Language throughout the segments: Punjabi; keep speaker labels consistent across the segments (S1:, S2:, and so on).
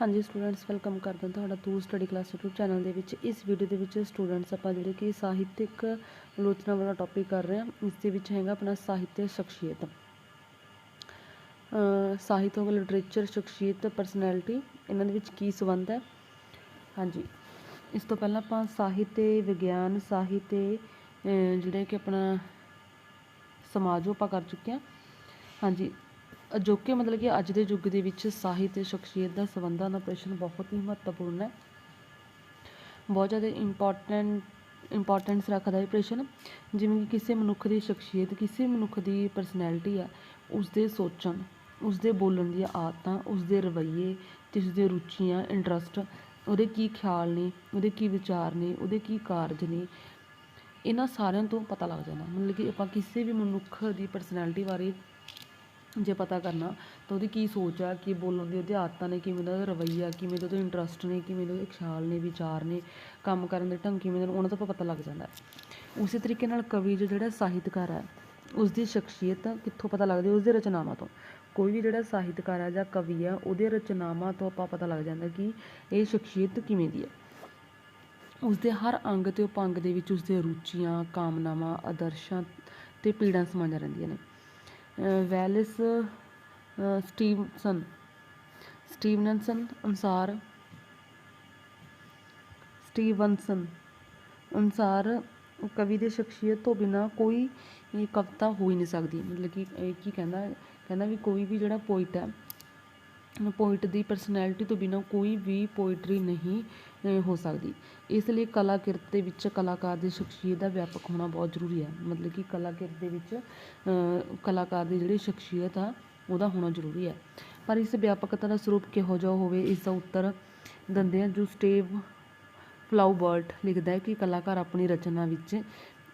S1: ਹਾਂਜੀ ਸਟੂਡੈਂਟਸ ਵੈਲਕਮ ਕਰਦਾ ਤੁਹਾਡਾ ਤੂ ਸਟੱਡੀ ਕਲਾਸ YouTube ਚੈਨਲ ਦੇ ਵਿੱਚ। ਇਸ ਵੀਡੀਓ ਦੇ ਵਿੱਚ ਸਟੂਡੈਂਟਸ ਆਪਾਂ ਜਿਹੜੇ ਕਿ ਸਾਹਿਤਿਕ ਆਲੋਚਨਾ ਵਾਲਾ ਟੌਪਿਕ ਕਰ ਰਹੇ ਹਾਂ, ਇਸ ਦੇ ਵਿੱਚ ਹੈਗਾ ਆਪਣਾ ਸਾਹਿਤ ਸ਼ਖਸੀਅਤ। ਸਾਹਿਤ ਹੋ ਗਿਆ ਲਿਟਰੇਚਰ ਸ਼ਖਸੀਅਤ ਪਰਸਨੈਲਿਟੀ ਇਹਨਾਂ ਦੇ ਵਿੱਚ ਕੀ ਸੰਬੰਧ ਹੈ? ਹਾਂਜੀ, ਇਸ ਤੋਂ ਪਹਿਲਾਂ ਆਪਾਂ ਸਾਹਿਤ ਵਿਗਿਆਨ, ਸਾਹਿਤ ਤੇ ਜਿਹੜੇ ਕਿ ਆਪਣਾ ਸਮਾਜ ਉਹ ਆਪਾਂ ਕਰ ਚੁੱਕੇ ਹਾਂ। ਹਾਂਜੀ ਅਜੋਕੇ ਮਤਲਬ ਕਿ ਅੱਜ ਦੇ ਯੁੱਗ ਦੇ ਵਿੱਚ ਸਾਹਿਤ ਤੇ ਸ਼ਖਸੀਅਤ ਦਾ ਸੰਬੰਧਾਂ ਦਾ ਪ੍ਰਸ਼ਨ ਬਹੁਤ ਹੀ ਮਹੱਤਵਪੂਰਨ ਹੈ। ਬਹੁਤ ਜ਼ਿਆਦਾ ਇੰਪੋਰਟੈਂਟ ਇੰਪੋਰਟੈਂਸ ਰੱਖਦਾ ਇਹ ਪ੍ਰਸ਼ਨ। ਜਿਵੇਂ ਕਿ ਕਿਸੇ ਮਨੁੱਖ ਦੀ ਸ਼ਖਸੀਅਤ, ਕਿਸੇ ਮਨੁੱਖ ਦੀ ਪਰਸਨੈਲਿਟੀ ਆ ਉਸ ਦੇ ਸੋਚਣ ਉਸ ਦੇ ਬੋਲਣ ਦੀਆਂ ਆਦਤਾਂ ਉਸ ਦੇ ਰਵੱਈਏ ਤੇ ਉਸ ਦੀਆਂ ਰੁਚੀਆਂ ਇੰਟਰਸਟ ਉਹਦੇ ਕੀ ਖਿਆਲ ਨੇ, ਉਹਦੇ ਕੀ ਵਿਚਾਰ ਨੇ, ਉਹਦੇ ਕੀ ਕਾਰਜ ਨੇ, ਇਹਨਾਂ ਸਾਰਿਆਂ ਤੋਂ ਪਤਾ ਲੱਗ ਜਾਂਦਾ। ਮਤਲਬ ਕਿ ਆਪਾਂ ਕਿਸੇ ਵੀ ਮਨੁੱਖ ਦੀ ਪਰਸਨੈਲਿਟੀ ਬਾਰੇ ਜੇ ਪਤਾ ਕਰਨਾ, ਤਾਂ ਉਹਦੀ ਕੀ ਸੋਚ ਆ, ਕੀ ਬੋਲਣ ਦੀ ਉਹਦੀ ਆਦਤਾਂ ਨੇ, ਕਿਵੇਂ ਦਾ ਉਹਦਾ ਰਵੱਈਆ, ਕਿਵੇਂ ਦੇ ਉਹਦੇ ਇੰਟਰਸਟ ਨੇ, ਕਿਵੇਂ ਦੇ ਉਹਦੇ ਖਿਆਲ ਨੇ, ਵਿਚਾਰ ਨੇ, ਕੰਮ ਕਰਨ ਦੇ ਢੰਗ ਕਿਵੇਂ ਦੇ ਨੇ, ਉਹਨਾਂ ਤੋਂ ਆਪਾਂ ਪਤਾ ਲੱਗ ਜਾਂਦਾ। ਹੈ ਉਸੇ ਤਰੀਕੇ ਨਾਲ ਕਵੀ ਜੋ ਜਿਹੜਾ ਸਾਹਿਤਕਾਰ ਹੈ ਉਸ ਦੀ ਸ਼ਖਸੀਅਤ ਕਿੱਥੋਂ ਪਤਾ ਲੱਗਦੀ ਉਸ ਦੇ ਰਚਨਾਵਾਂ ਤੋਂ। ਕੋਈ ਵੀ ਜਿਹੜਾ ਸਾਹਿਤਕਾਰ ਹੈ ਜਾਂ ਕਵੀ ਹੈ ਉਹਦੇ ਰਚਨਾਵਾਂ ਤੋਂ ਆਪਾਂ ਪਤਾ ਲੱਗ ਜਾਂਦਾ ਕਿ ਇਹ ਸ਼ਖਸੀਅਤ ਕਿਵੇਂ ਦੀ ਹੈ ਉਸਦੇ ਹਰ ਅੰਗ ਤੇ ਉਪੰਗ ਦੇ ਵਿੱਚ ਉਸਦੇ ਰੁਚੀਆਂ, ਕਾਮਨਾਵਾਂ, ਆਦਰਸ਼ਾਂ ਤੇ ਪੀੜਾਂ ਸਮਾਈਆਂ ਰਹਿੰਦੀਆਂ ਨੇ। ਵੈਲਿਸ, ਅਹ ਸਟੀਵਨਸਨ ਸਟੀਵਨਸਨ ਅਨੁਸਾਰ ਸਟੀਵਨਸਨ ਅਨੁਸਾਰ ਕਵੀ ਦੇ ਸ਼ਖਸੀਅਤ ਤੋਂ ਬਿਨਾ ਕੋਈ ਕਵਿਤਾ ਹੋ ਹੀ ਨਹੀਂ ਸਕਦੀ। ਮਤਲਬ ਕਿ ਇਹ ਕੀ ਕਹਿੰਦਾ ਕਹਿੰਦਾ ਵੀ ਕੋਈ ਵੀ ਜਿਹੜਾ ਪੋਇਟ ਹੈ ਪੋਇਟ ਦੀ ਪਰਸਨੈਲਿਟੀ ਤੋਂ ਬਿਨਾ ਕੋਈ ਵੀ ਪੋਇਟਰੀ ਨਹੀਂ ਹੋ ਸਕਦੀ। ਇਸ ਲਈ ਕਲਾ ਕਿਰਤ ਦੇ ਵਿੱਚ ਕਲਾਕਾਰ ਦੀ ਸ਼ਖਸੀਅਤ ਦਾ ਵਿਆਪਕ ਹੋਣਾ ਬਹੁਤ ਜ਼ਰੂਰੀ ਹੈ। ਮਤਲਬ ਕਿ ਕਲਾ ਕਿਰਤ ਦੇ ਵਿੱਚ ਕਲਾਕਾਰ ਦੀ ਜਿਹੜੀ ਸ਼ਖਸੀਅਤ ਆ, ਉਹਦਾ ਹੋਣਾ ਜ਼ਰੂਰੀ ਹੈ। ਪਰ ਇਸ ਵਿਆਪਕਤਾ ਦਾ ਸਰੂਪ ਕਿਹੋ ਜਿਹਾ ਹੋਵੇ, ਇਸ ਦਾ ਉੱਤਰ ਦਿੰਦੇ ਆ ਜੋ ਸਟੇਵ ਫਲਾਊਬਰਟ ਲਿਖਦਾ ਹੈ ਕਿ ਕਲਾਕਾਰ ਆਪਣੀ ਰਚਨਾ ਵਿੱਚ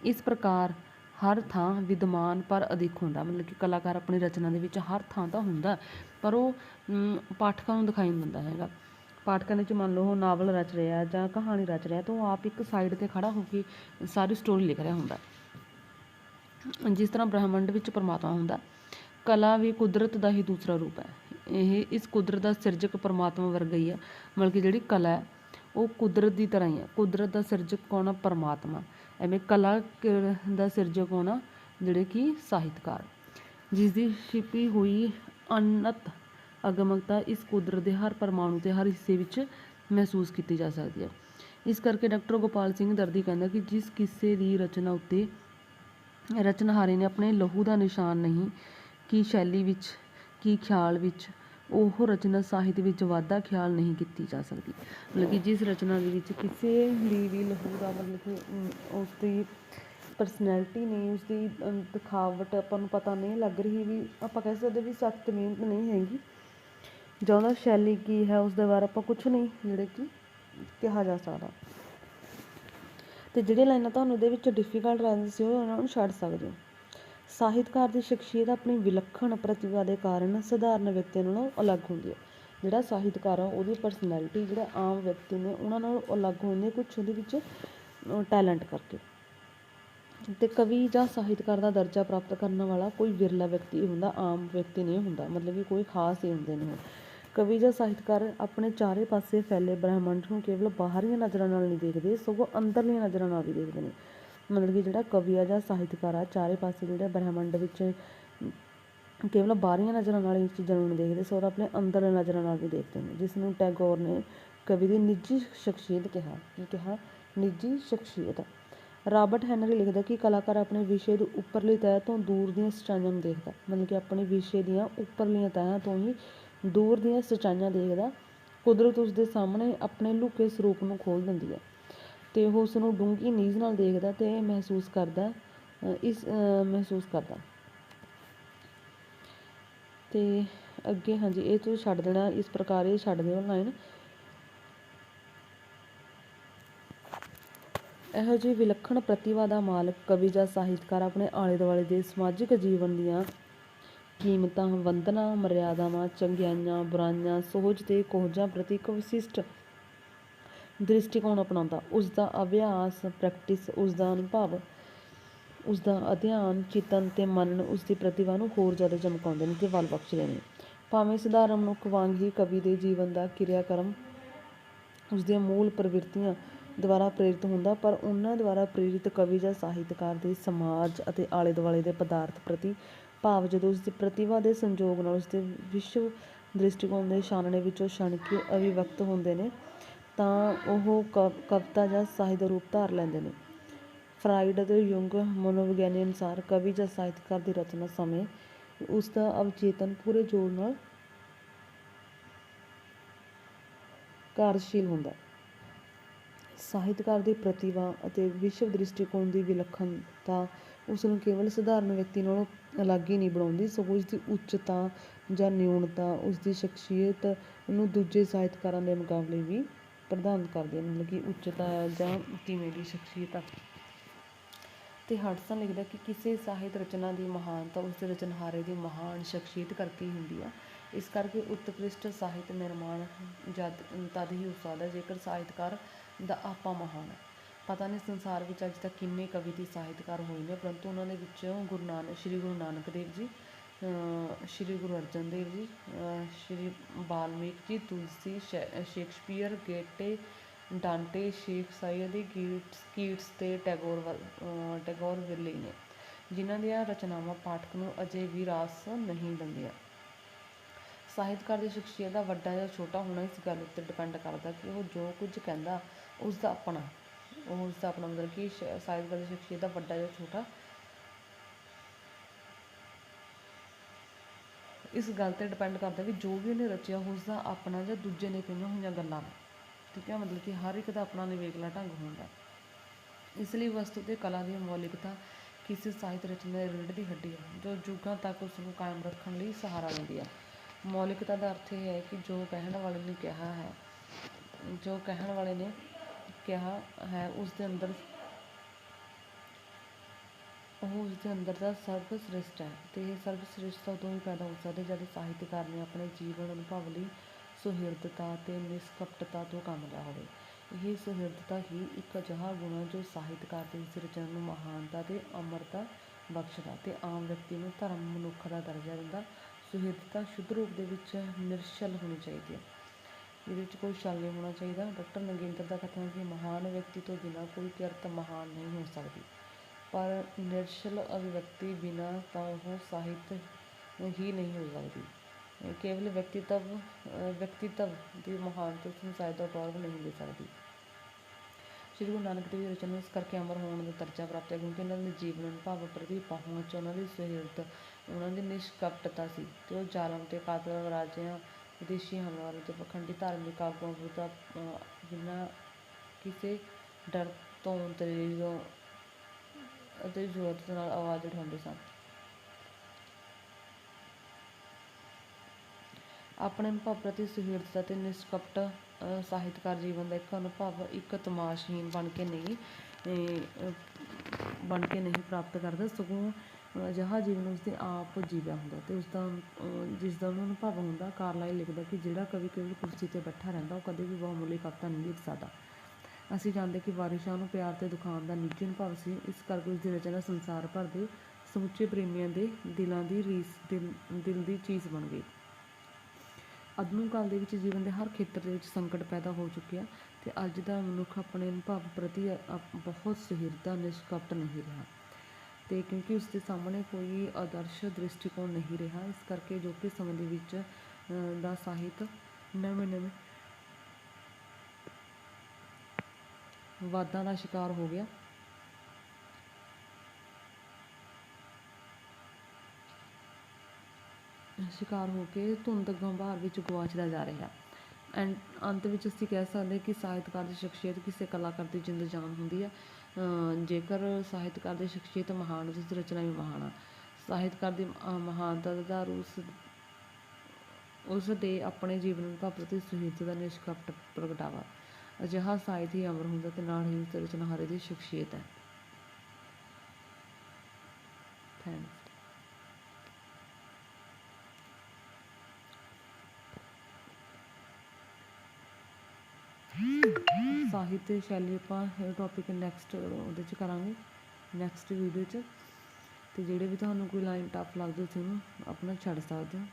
S1: ਇਸ ਪ੍ਰਕਾਰ ਹਰ ਥਾਂ ਵਿਦਮਾਨ ਪਰ ਅਦਿੱਖ ਹੁੰਦਾ। ਮਤਲਬ ਕਿ ਕਲਾਕਾਰ ਆਪਣੀ ਰਚਨਾ ਦੇ ਵਿੱਚ ਹਰ ਥਾਂ ਤਾਂ ਹੁੰਦਾ, ਪਰ ਉਹ ਪਾਠਕਾਂ ਨੂੰ ਦਿਖਾਈ ਦਿੰਦਾ ਹੈਗਾ। ਪਾਠਕਾਂ ਦੇ ਵਿੱਚ ਮੰਨ ਲਓ ਉਹ ਨਾਵਲ ਰਚ ਰਿਹਾ ਜਾਂ ਕਹਾਣੀ ਰਚ ਰਿਹਾ ਤਾਂ ਉਹ ਆਪ ਇੱਕ ਸਾਈਡ ਤੇ ਖੜਾ ਹੋ ਕੇ ਸਾਰੀ ਸਟੋਰੀ ਲਿਖ ਰਿਹਾ ਹੁੰਦਾ ਜਿਸ ਤਰ੍ਹਾਂ ਬ੍ਰਹਿਮੰਡ ਵਿੱਚ ਪਰਮਾਤਮਾ ਹੁੰਦਾ ਕਲਾ ਵੀ ਕੁਦਰਤ ਦਾ ਹੀ ਦੂਸਰਾ ਰੂਪ ਹੈ। ਇਹ ਇਸ ਕੁਦਰਤ ਦਾ ਸਿਰਜਕ ਪਰਮਾਤਮਾ ਵਰਗਾ ਹੀ ਹੈ ਮਤਲਬ ਕਿ ਜਿਹੜੀ ਕਲਾ ਹੈ, ਉਹ ਕੁਦਰਤ ਦੀ ਤਰ੍ਹਾਂ ਹੀ ਹੈ। ਕੁਦਰਤ ਦਾ ਸਿਰਜਕ ਕੌਣ ਆ ਪਰਮਾਤਮਾ। ਐਵੇਂ ਕਲਾ ਦਾ ਸਿਰਜਕ ਕੌਣ ਆ ਜਿਹੜੇ ਕਿ ਸਾਹਿਤਕਾਰ। ਜਿਸ ਦੀ ਛਿਪੀ ਹੋਈ ਅਨੰਤ ਅਗਮਕਤਾ ਇਸ ਕੁਦਰਤ ਦੇ ਹਰ ਪਰਮਾਣੂ ਤੇ ਹਰ ਹਿੱਸੇ ਵਿੱਚ ਮਹਿਸੂਸ ਕੀਤੀ ਜਾ ਸਕਦੀ ਹੈ। ਇਸ ਕਰਕੇ ਡਾਕਟਰ ਗੋਪਾਲ ਸਿੰਘ ਦਰਦੀ ਕਹਿੰਦਾ ਕਿ ਜਿਸ ਕਿਸੇ ਦੀ ਰਚਨਾ ਉੱਤੇ ਰਚਨਹਾਰੇ ਨੇ ਆਪਣੇ ਲਹੂ ਦਾ ਨਿਸ਼ਾਨ ਨਹੀਂ ਕੀ ਸ਼ੈਲੀ ਵਿੱਚ ਕੀ ਖਿਆਲ ਵਿੱਚ ਉਹ ਰਚਨਾ ਸਾਹਿਤ ਵਿੱਚ ਵਾਧਾ ਖਿਆਲ ਨਹੀਂ ਕੀਤੀ ਜਾ ਸਕਦੀ। ਮਤਲਬ ਕਿ ਜਿਸ ਰਚਨਾ ਦੇ ਵਿੱਚ ਕਿਸੇ ਦੀ ਵੀ ਲਹੂ ਦਾ ਮਤਲਬ ਕਿ ਅਮ, ਉਸ ਦੀ ਪਰਸਨੈਲਿਟੀ ਨਹੀਂ ਉਸ ਦੀ ਦਿਖਾਵਟ ਆਪਾਂ ਨੂੰ ਪਤਾ ਨਹੀਂ ਲੱਗ ਰਹੀ ਵੀ ਆਪਾਂ ਕਹਿ ਸਕਦੇ ਵੀ ਸਖਤ ਮਿਹਨਤ ਨਹੀਂ ਹੈਗੀ। ਜਾਂ ਉਹਦਾ ਸ਼ੈਲੀ ਕੀ ਹੈ, ਉਸ ਦੇ ਬਾਰੇ ਆਪਾਂ ਕੁਝ ਨਹੀਂ ਜਿਹੜੇ ਕਿ ਕਿਹਾ ਜਾ ਸਕਦਾ। ਤੇ ਜਿਹੜੀਆਂ ਲਾਈਨਾਂ ਤੁਹਾਨੂੰ ਇਹਦੇ ਵਿੱਚ ਡਿਫਿਕਲਟ ਲੱਗਦੀਆਂ ਸੀ ਉਹਨਾਂ ਨੂੰ ਛੱਡ ਸਕਦੇ ਹੋ। ਸਾਹਿਤਕਾਰ ਦੀ ਸ਼ਖਸੀਅਤ ਆਪਣੀ ਵਿਲੱਖਣ ਪ੍ਰਤਿਭਾ ਦੇ ਕਾਰਨ ਸਧਾਰਨ ਵਿਅਕਤੀ ਨਾਲੋਂ ਅਲੱਗ ਹੁੰਦੀ ਹੈ। ਜਿਹੜਾ ਸਾਹਿਤਕਾਰ ਆ, ਉਹਦੀ ਪਰਸਨੈਲਿਟੀ ਜਿਹੜਾ ਆਮ ਵਿਅਕਤੀ ਨੇ, ਉਹਨਾਂ ਨਾਲੋਂ ਅਲੱਗ ਹੁੰਦੀ ਹੈ ਕੁਝ ਉਹਦੇ ਵਿੱਚ ਟੈਲੈਂਟ ਕਰਕੇ। ਤੇ ਕਵੀ ਜਾਂ ਸਾਹਿਤਕਾਰ ਦਾ ਦਰਜਾ ਪ੍ਰਾਪਤ ਕਰਨ ਵਾਲਾ ਕੋਈ ਵਿਰਲਾ ਵਿਅਕਤੀ ਹੁੰਦਾ, ਆਮ ਵਿਅਕਤੀ ਨਹੀਂ ਹੁੰਦਾ। ਮਤਲਬ ਕਿ ਕੋਈ ਖਾਸ ਹੀ ਹੁੰਦੇ ਨੇ ਕਵੀ ਜਾਂ ਸਾਹਿਤਕਾਰ ਆਪਣੇ ਚਾਰੇ ਪਾਸੇ ਫੈਲੇ ਬ੍ਰਹਿਮੰਡ ਨੂੰ ਕੇਵਲ ਬਾਹਰੀਆਂ ਨਜ਼ਰਾਂ ਨਾਲ ਨਹੀਂ ਦੇਖਦੇ, ਸਗੋਂ ਅੰਦਰਲੀਆਂ ਨਜ਼ਰਾਂ ਨਾਲ ਵੀ ਦੇਖਦੇ ਨੇ। ਮਤਲਬ ਕਿ ਜਿਹੜਾ ਕਵੀ ਆ ਜਾਂ ਸਾਹਿਤਕਾਰ ਆ, ਚਾਰੇ ਪਾਸੇ ਜਿਹੜੇ ਬ੍ਰਹਿਮੰਡ ਵਿੱਚ ਕੇਵਲ ਬਾਹਰੀਆਂ ਨਜ਼ਰਾਂ ਨਾਲ ਇਸ ਚੀਜ਼ਾਂ ਨੂੰ ਨਹੀਂ ਦੇਖਦੇ, ਸਗੋਂ ਆਪਣੇ ਅੰਦਰਲੇ ਨਜ਼ਰਾਂ ਨਾਲ ਵੀ ਦੇਖਦੇ ਨੇ। ਜਿਸ ਨੂੰ ਟੈਗੋਰ ਨੇ ਕਵੀ ਦੀ ਨਿੱਜੀ ਸ਼ਖਸੀਅਤ ਕਿਹਾ, ਕੀ ਕਿਹਾ? ਨਿੱਜੀ ਸ਼ਖਸੀਅਤ। ਰਾਬਰਟ ਹੈਨਰੀ ਲਿਖਦਾ ਕਿ ਕਲਾਕਾਰ ਆਪਣੇ ਵਿਸ਼ੇ ਦੇ ਉੱਪਰਲੀ ਤਹਿ ਤੋਂ ਦੂਰ ਦੀਆਂ ਸੱਚਾਈਆਂ ਨੂੰ ਦੇਖਦਾ, ਮਤਲਬ ਕਿ ਆਪਣੇ ਵਿਸ਼ੇ ਦੀਆਂ ਉੱਪਰਲੀਆਂ ਤਹਿਾਂ ਤੋਂ ਹੀ ਦੂਰ ਦੀਆਂ ਸੱਚਾਈਆਂ ਦੇਖਦਾ, ਕੁਦਰਤ ਉਸ ਦੇ ਸਾਹਮਣੇ ਆਪਣੇ ਲੁਕੇ ਸਰੂਪ ਨੂੰ ਖੋਲ ਦਿੰਦੀ ਹੈ ਤੇ ਉਹ ਉਸ ਨੂੰ ਡੂੰਘੀ ਨੀਝ ਨਾਲ ਦੇਖਦਾ ਤੇ ਮਹਿਸੂਸ ਕਰਦਾ ਇਸ ਮਹਿਸੂਸ ਕਰਦਾ। ਤੇ ਅੱਗੇ ਹਾਂਜੀ, ਇਹ ਤੁਸੀਂ ਛੱਡ ਦੇਣਾ, ਇਸ ਪ੍ਰਕਾਰ ਇਹ ਛੱਡ ਦਿਓ ਲਾਈਨ ਇਹੋ ਜਿਹੀ ਵਿਲੱਖਣ ਪ੍ਰਤਿਭਾ ਦਾ ਮਾਲਕ, ਕਵੀ ਜਾਂ ਸਾਹਿਤਕਾਰ ਆਪਣੇ ਆਲੇ ਦੁਆਲੇ ਦੇ ਸਮਾਜਿਕ ਜੀਵਨ ਦੀਆਂ ਕੀਮਤਾਂ, ਵੰਦਨਾ, ਮਰਿਆਦਾਵਾਂ, ਚੰਗਿਆਈਆਂ, ਬੁਰਾਈਆਂ ਸੋਝ ਤੇ ਕੋਹਜਾਂ ਪ੍ਰਤੀ ਇੱਕ ਵਿਸ਼ਿਸ਼ਟ ਦ੍ਰਿਸ਼ਟੀਕੋਣ ਅਪਣਾਉਂਦਾ। ਉਸ ਦਾ ਅਭਿਆਸ ਪ੍ਰੈਕਟਿਸ ਉਸ ਦਾ ਅਨੁਭਵ, ਉਸ ਦਾ ਅਧਿਐਨ, ਚਿੰਤਨ ਤੇ ਮਨਨ ਉਸ ਦੀ ਪ੍ਰਤਿਭਾ ਨੂੰ ਹੋਰ ਜ਼ਿਆਦਾ ਚਮਕਾਉਂਦੇ ਨੇ ਤੇ ਬਲ ਬਖਸ਼ਦੇ ਨੇ। ਭਾਵੇਂ ਸਧਾਰਨ ਮਨੁੱਖ ਵਾਂਗ ਹੀ ਕਵੀ ਦੇ ਜੀਵਨ ਦਾ ਕਿਰਿਆਕਰਮ ਉਸਦੀਆਂ ਮੂਲ ਪ੍ਰਵਿਰਤੀਆਂ ਦੁਆਰਾ ਪ੍ਰੇਰਿਤ ਹੁੰਦਾ, ਪਰ ਉਹਨਾਂ ਦੁਆਰਾ ਪ੍ਰੇਰਿਤ ਕਵੀ ਜਾਂ ਸਾਹਿਤਕਾਰ ਦੇ ਸਮਾਜ ਅਤੇ ਆਲੇ ਦੁਆਲੇ ਦੇ ਪਦਾਰਥ ਪ੍ਰਤੀ ਭਾਵ ਜਦੋਂ ਉਸਦੀ ਪ੍ਰਤਿਭਾ ਦੇ ਸੰਯੋਗ ਨਾਲ ਉਸਦੇ ਵਿਸ਼ਵ ਦ੍ਰਿਸ਼ਟੀਕੋਣ ਦੇ ਛਾਨਣੇ ਵਿੱਚੋਂ ਛਣਕੇ ਅਭਿਵਕਤ ਹੁੰਦੇ ਨੇ, ਤਾਂ ਉਹ ਕਵ, ਕਵਿਤਾ ਜਾਂ ਸਾਹਿਤ ਦਾ ਰੂਪ ਧਾਰ ਲੈਂਦੇ ਨੇ। ਫਰਾਇਡ ਅਤੇ ਯੁੰਗ ਮਨੋਵਿਗਿਆਨੀ ਅਨੁਸਾਰ ਕਵੀ ਜਾਂ ਸਾਹਿਤਕਾਰ ਦੀ ਰਚਨਾ ਸਮੇਂ ਉਸ ਦਾ ਅਵਚੇਤਨ ਪੂਰੇ ਜੋਰ ਨਾਲ ਕਾਰਜਸ਼ੀਲ ਹੁੰਦਾ। ਸਾਹਿਤਕਾਰ ਦੀ ਪ੍ਰਤਿਭਾ ਅਤੇ ਵਿਸ਼ਵ ਦ੍ਰਿਸ਼ਟੀਕੋਣ ਦੀ ਵਿਲੱਖਣਤਾ ਉਸ ਨੂੰ ਕੇਵਲ ਸਧਾਰਨ ਵਿਅਕਤੀ ਨਾਲੋਂ ਅਲੱਗ ਹੀ ਨਹੀਂ ਬਣਾਉਂਦੀ, ਸਗੋਂ ਉਸ ਦੀ ਉੱਚਤਾ ਜਾਂ ਨਿਊਨਤਾ ਉਸ ਦੀ ਸ਼ਖਸੀਅਤ ਨੂੰ ਦੂਜੇ ਸਾਹਿਤਕਾਰਾਂ ਦੇ ਮੁਕਾਬਲੇ ਵੀ ਪ੍ਰਦਾਨ ਕਰਦੀ ਹੈ, ਮਤਲਬ ਕਿ ਉੱਚਤਾ ਜਾਂ ਕਿਵੇਂ ਦੀ ਸ਼ਖਸੀਅਤ ਆ। ਤੇ ਹਡਸਨ ਲਿਖਦਾ ਕਿ ਕਿਸੇ ਸਾਹਿਤ ਰਚਨਾ ਦੀ ਮਹਾਨਤਾ ਉਸ ਦੇ ਰਚਨਹਾਰੇ ਦੀ ਮਹਾਨ ਸ਼ਖਸੀਅਤ ਕਰਕੇ ਹੀ ਹੁੰਦੀ ਆ। ਇਸ ਕਰਕੇ ਉਤਕ੍ਰਿਸ਼ਟ ਸਾਹਿਤ ਨਿਰਮਾਣ ਜਦ ਤਦ ਹੀ ਹੋ ਸਕਦਾ ਜੇਕਰ ਸਾਹਿਤਕਾਰ ਦਾ ਆਪਾ ਮਹਾਨ ਹੈ। ਪਤਾ ਨਹੀਂ ਸੰਸਾਰ ਵਿੱਚ ਅੱਜ ਤੱਕ ਕਿੰਨੇ ਕਵੀ ਤੇ ਸਾਹਿਤਕਾਰ ਹੋਏ ਨੇ, ਪਰੰਤੂ ਉਹਨਾਂ ਦੇ ਵਿੱਚੋਂ ਗੁਰੂ ਨਾਨਕ ਸ਼੍ਰੀ ਗੁਰੂ ਨਾਨਕ ਦੇਵ ਜੀ ਸ਼੍ਰੀ ਗੁਰੂ ਅਰਜਨ ਦੇਵ ਜੀ ਸ਼੍ਰੀ ਬਾਲਮੀਕ ਜੀ, ਤੁਲਸੀ, ਸ਼ੈ- Shakespeare, Goethe, Dante, Sheikh Saadi Keats Keats ਤੇ ਟੈਗੋਰ ਵਰ- ਟੈਗੋਰ ਵਿਰਲੇ ਨੇ, ਜਿਨ੍ਹਾਂ ਦੀਆਂ ਰਚਨਾਵਾਂ ਪਾਠਕ ਨੂੰ ਅਜੇ ਵੀ ਰਾਸ ਨਹੀਂ ਦਿੰਦੀਆਂ। ਸਾਹਿਤਕਾਰ ਦੀ ਸ਼ਖਸੀਅਤ ਦਾ ਵੱਡਾ ਜਾਂ ਛੋਟਾ ਹੋਣਾ ਇਸ ਗੱਲ ਉੱਤੇ ਡਿਪੈਂਡ ਕਰਦਾ ਕਿ ਉਹ ਜੋ ਕੁਝ ਕਹਿੰਦਾ ਉਸ ਦਾ ਆਪਣਾ ਉਹ ਉਸ ਮਤਲਬ ਕਿ ਸਾਹਿਤਕਾਰ ਦੀ ਸ਼ਖਸੀਅਤ ਦਾ ਵੱਡਾ ਜਾਂ ਛੋਟਾ। ਇਸ ਗੱਲ ਤੇ ਡਿਪੈਂਡ ਕਰਦਾ ਵੀ ਜੋ ਵੀ ਉਹਨੇ ਰਚਿਆ, ਉਸ ਦਾ ਆਪਣਾ ਜਾਂ ਦੂਜੇ ਨੇ ਕਹੀਆਂ ਹੋਈਆਂ ਗੱਲਾਂ। ਠੀਕ ਹੈ, ਮਤਲਬ ਕਿ ਹਰ ਇੱਕ ਦਾ ਆਪਣਾ ਨਿਵੇਕਲਾ ਢੰਗ ਹੁੰਦਾ। ਇਸ ਲਈ ਵਸਤੂ ਤੇ ਕਲਾ ਦੀ ਮੌਲਿਕਤਾ ਕਿਸੇ ਸਾਹਿਤ ਰਚਨਾ ਦੇ ਰੀੜ ਦੀ ਹੱਡੀ ਹੈ, ਜੋ ਯੁੱਗਾਂ ਤੱਕ ਉਸ ਨੂੰ ਕਾਇਮ ਰੱਖਣ ਲਈ ਸਹਾਰਾ ਦਿੰਦੀ ਹੈ। ਮੌਲਿਕਤਾ ਦਾ ਅਰਥ ਇਹ ਹੈ ਕਿ ਜੋ ਕਹਿਣ ਵਾਲੇ ਨੇ ਕਿਹਾ ਹੈ, ਜੋ ਕਹਿਣ ਵਾਲੇ ਨੇ ਕਿਹਾ ਹੈ, ਉਸ ਦੇ ਅੰਦਰ ਉਹ ਉਸ ਦੇ ਅੰਦਰ ਦਾ ਸਰਬ ਸ੍ਰਿਸ਼ਟ ਹੈ ਤੇ ਇਹ ਸਰਬ ਸ੍ਰਿਸ਼ਟ ਤਾਂ ਹੀ ਪੈਦਾ ਹੋ ਸਕਦਾ ਜਦ ਸਾਹਿਤਕਾਰ ਨੇ ਆਪਣੇ ਜੀਵਨ ਅਨੁਭਵ ਲਈ ਸੁਹਿਰਦਤਾ ਤੇ ਨਿਸ਼ਕਪਟਤਾ ਤੋਂ ਕੰਮ ਲਿਆ ਹੋਵੇ। ਇਹ ਸੁਹਿਰਦਤਾ ਹੀ ਇੱਕ ਅਜਿਹਾ ਗੁਣ ਹੈ ਜੋ ਸਾਹਿਤਕਾਰ ਦੀ ਇਸ ਰਚਨਾ ਨੂੰ ਮਹਾਨਤਾ ਤੇ ਅਮਰਤਾ ਬਖਸ਼ਦਾ ਤੇ ਆਮ ਵਿਅਕਤੀ ਨੂੰ ਧਰਮ ਮਨੁੱਖ ਦਾ ਦਰਜਾ ਦਿੰਦਾ। ਸੁਹਿਰਦਤਾ ਸ਼ੁੱਧ ਰੂਪ ਦੇ ਵਿੱਚ ਨਿਰਸ਼ਲ ਹੋਣੀ ਚਾਹੀਦੀ ਹੈ। ਇਹਦੇ ਵਿੱਚ ਕੋਈ ਛਲ ਨਹੀਂ ਹੋਣਾ ਚਾਹੀਦਾ। ਡਾਕਟਰ ਨਗੇਂਦਰ ਦਾ ਕਥਨ ਹੈ ਕਿ ਮਹਾਨ ਵਿਅਕਤੀ ਤੋਂ ਬਿਨਾਂ ਕੋਈ ਕਿਰਤ ਮਹਾਨ ਨਹੀਂ ਹੋ ਸਕਦੀ। ਪਰ ਨਿਰਛਲ ਅਭਿਵਿਅਕਤੀ ਬਿਨਾਂ ਤਾਂ ਉਹ ਸਾਹਿਤ ਹੀ ਨਹੀਂ ਹੋ ਸਕਦੀ। ਕੇਵਲ ਵਿਅਕਤੀਤਵ ਵਿਅਕਤੀਤਵ ਦੀ ਮਹਾਨਤਾ ਉਸ ਦਾ ਗੌਰਵ ਨਹੀਂ ਦੇ ਸਕਦੀ। ਸ਼੍ਰੀ ਗੁਰੂ ਨਾਨਕ ਦੇਵ ਜੀ ਰਚਨਾ ਇਸ ਕਰਕੇ ਅਮਰ ਹੋਣ ਦਾ ਦਰਜਾ ਪ੍ਰਾਪਤ ਹੈ ਕਿਉਂਕਿ ਉਹਨਾਂ ਦੇ ਜੀਵਨ ਭਾਵ ਪ੍ਰਤੀ ਪਹੁੰਚ, ਉਹਨਾਂ ਦੀ ਸੁਹਿਰਦ ਉਹਨਾਂ ਦੀ ਨਿਸ਼ਕਪਟਤਾ ਸੀ ਤੇ ਉਹ ਜ਼ਾਲਮ ਤੇ ਕਾਤਲ ਰਾਜਿਆਂ ਵਿਦੇਸ਼ੀ ਹਮਲਾਵਰਾਂ ਤੇ ਪਖੰਡੀ ਧਾਰਮਿਕ ਆਗੂਆਂ ਵਿਰੁੱਧ ਬਿਨਾਂ ਕਿਸੇ ਡਰ ਤੋਂ ਦਲੇਰੀ ਅਤੇ ਜ਼ਰੂਰਤ ਨਾਲ ਆਵਾਜ਼ ਉਠਾਉਂਦੇ ਸਨ। ਆਪਣੇ ਅਨੁਭਵ ਪ੍ਰਤੀ ਸੁਹਿਰਦਤਾ ਤੇ ਨਿਸ਼ਕਪਟ ਅਹ, ਸਾਹਿਤਕਾਰ ਜੀਵਨ ਦਾ ਇੱਕ ਅਨੁਭਵ ਇੱਕ ਤਮਾਸ਼ਹੀਨ ਬਣ ਕੇ ਨਹੀਂ ਅਹ, ਬਣ ਕੇ ਨਹੀਂ ਪ੍ਰਾਪਤ ਕਰਦਾ। ਸਗੋਂ ਅਜਿਹਾ ਜੀਵਨ ਉਸਦੇ ਆਪ ਜੀਵਿਆ ਹੁੰਦਾ ਅਤੇ ਉਸਦਾ ਅਹ, ਜਿਸ ਦਾ ਉਹਨੂੰ ਅਨੁਭਵ ਹੁੰਦਾ ਕਾਰਲਾਈਲ ਲਿਖਦਾ ਕਿ ਜਿਹੜਾ ਕਵੀ ਕੇਵਲ ਕੁਰਸੀ ਤੇ ਬੈਠਾ ਰਹਿੰਦਾ ਉਹ ਕਦੇ ਵੀ ਬਹੁਮੁੱਲੀ ਕਵਿਤਾ ਨਹੀਂ ਲਿਖ ਸਕਦਾ। ਅਸੀਂ ਜਾਣਦੇ ਕਿ ਵਾਰਿਸ ਨੂੰ ਪਿਆਰ ਤੇ ਦੁਖਾਨ ਦਾ ਨਿੱਜੀ ਅਨੁਭਵ ਸੀ ਇਸ ਕਰਕੇ ਉਸ ਦੀ ਰਚਨਾ ਸੰਸਾਰ ਭਰ ਦੇ ਸਮੁੱਚੇ ਪ੍ਰੇਮੀਆਂ ਦੇ ਦਿਲਾਂ ਦੀ ਰੀਸ ਦਿਲ ਦਿਲ ਦੀ ਚੀਜ਼ ਬਣ ਗਈ। ਆਧੁਨਿਕ ਕਾਲ ਦੇ ਵਿੱਚ ਜੀਵਨ ਦੇ ਹਰ ਖੇਤਰ ਦੇ ਵਿੱਚ ਸੰਕਟ ਪੈਦਾ ਹੋ ਚੁੱਕਿਆ ਤੇ ਅੱਜ ਦਾ ਮਨੁੱਖ ਆਪਣੇ ਅਨੁਭਵ ਪ੍ਰਤੀ ਬਹੁਤ ਸੁਹਿਰਦਾ ਨਿਸ਼ਕਪਟ ਨਹੀਂ ਰਿਹਾ। ਤੇ ਕਿਉਂਕਿ ਉਸ ਦੇ ਸਾਹਮਣੇ ਕੋਈ ਆਦਰਸ਼ ਦ੍ਰਿਸ਼ਟੀਕੋਣ ਨਹੀਂ ਰਿਹਾ, ਇਸ ਕਰਕੇ ਅਜੋਕੇ ਸਮੇਂ ਦੇ ਵਿੱਚ ਦਾ ਸਾਹਿਤ ਨਵੇਂ ਨਵੇਂ ਵਾਦਾਂ ਦਾ ਸ਼ਿਕਾਰ ਹੋ ਗਿਆ। ਸ਼ਿਕਾਰ ਹੋ ਕੇ ਧੁੰਦ ਗੰਭਾਰ ਵਿੱਚ ਗਵਾਚਦਾ ਜਾ ਰਿਹਾ। ਐਂਡ ਅੰਤ ਵਿੱਚ ਅਸੀਂ ਕਹਿ ਸਕਦੇ ਕਿ ਸਾਹਿਤਕਾਰ ਦੀ ਸ਼ਖਸੀਅਤ ਕਿਸੇ ਕਲਾਕਾਰ ਦੀ ਜਿੰਦ ਜਾਨ ਹੁੰਦੀ ਹੈ ਜੇਕਰ ਸਾਹਿਤਕਾਰ ਦੀ ਸ਼ਖਸੀਅਤ ਮਹਾਨ ਹੈ, ਉਸ ਦੀ ਰਚਨਾ ਵੀ ਮਹਾਨ ਆ। ਸਾਹਿਤਕਾਰ ਦੀ ਮਹਾਨਤਾ ਦਾ ਆਧਾਰ ਉਸ ਉਸ ਦੇ ਆਪਣੇ ਜੀਵਨ ਅਨੁਭਵ ਪ੍ਰਤੀ ਸੁਹਿਰਦ ਦਾ ਨਿਸ਼ਕਪਟ ਪ੍ਰਗਟਾਵਾ। ਅਜਿਹਾ ਸਾਹਿਤ ਹੀ ਅਮਰ ਹੁੰਦਾ ਤੇ ਨਾਲ ਹੀ ਉਸ ਰਚਨਾਹਾਰੇ ਦੀ ਸ਼ਖਸੀਅਤ ਹੈ। ਥੈਂਕਸ ਸਾਹਿਤ ਸ਼ੈਲੀ ਆਪਾਂ ਇਹ ਟੌਪਿਕ ਨੈਕਸਟ ਉਹਦੇ ਚ ਕਰਾਂਗੇ ਨੈਕਸਟ ਵੀਡੀਓ ਚ। ਤੇ ਜਿਹੜੇ ਵੀ ਤੁਹਾਨੂੰ ਕੋਈ ਲਾਈਨ ਟਫ ਲੱਗਦੇ, ਤੁਸੀਂ ਉਹਨੂੰ ਆਪਣਾ ਛੱਡ ਸਕਦੇ ਹੋ।